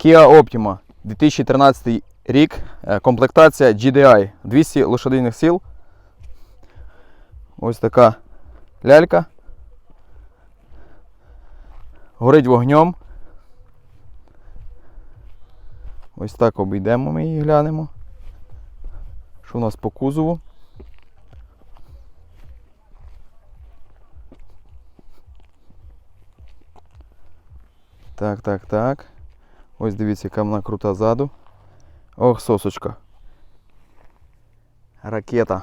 Kia Optima 2013 рік, е, комплектація GDI 200 лошадиних сил. Ось така лялька. Горить вогнем. Ось так обійдемо ми її глянемо. Що у нас по кузову? Так, так, так. Ось дивіться, яка вона крута ззаду. Ох, сосочка. Ракета.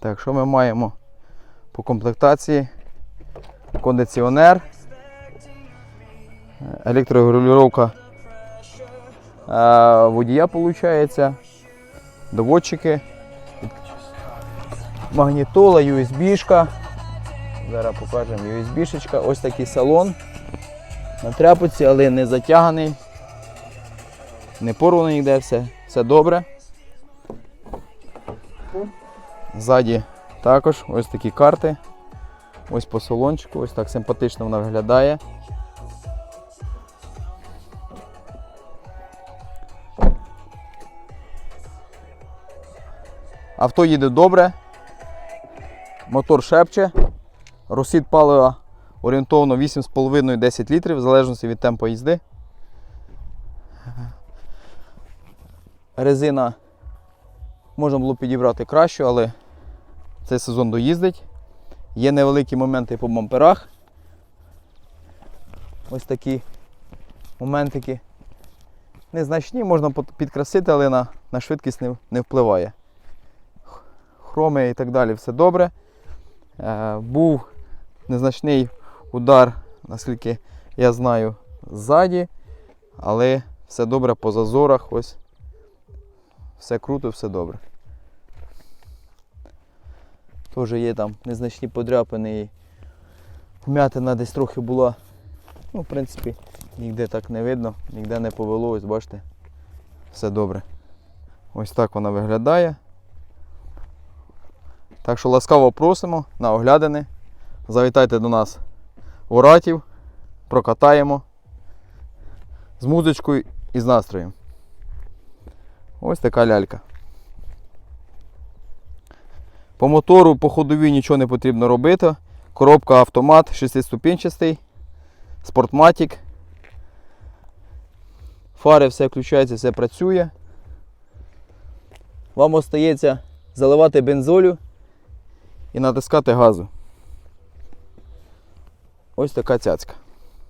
Так, що ми маємо по комплектації? Кондиціонер. Електрорегулювання водія виходить. Доводчики. Магнітола, USB-шка. Зараз покажемо USB-шечка. Ось такий салон. На тряпоці, але не затяганий. Не порвано ніде, все, все добре. Ззаді також ось такі карти. Ось по салончику, ось так симпатично вона виглядає. Авто їде добре, мотор шепче, розхід палива орієнтовно 8,5-10 літрів, в залежності від темпу їзди. Резина можна було підібрати кращу, але цей сезон доїздить. Є невеликі моменти по бамперах. Ось такі моментики. Незначні, можна підкрасити, але на, на швидкість не, не впливає. Хроми і так далі, все добре. Е, був незначний удар, наскільки я знаю, ззаді, але все добре по зазорах. Ось все круто, все добре. Теж є там незначні подряпини і вмятина десь трохи була. Ну, в принципі, ніде так не видно, ніде не повело, ось бачите, все добре. Ось так вона виглядає. Так що ласкаво просимо на оглядини. Завітайте до нас в Оратів, прокатаємо з музичкою і з настроєм. Ось така лялька. По мотору, по ходовій нічого не потрібно робити. Коробка автомат 6-ступінчастий, спортматік. Фари все включається, все працює. Вам остається заливати бензолю і натискати газу. Ось така цяцька.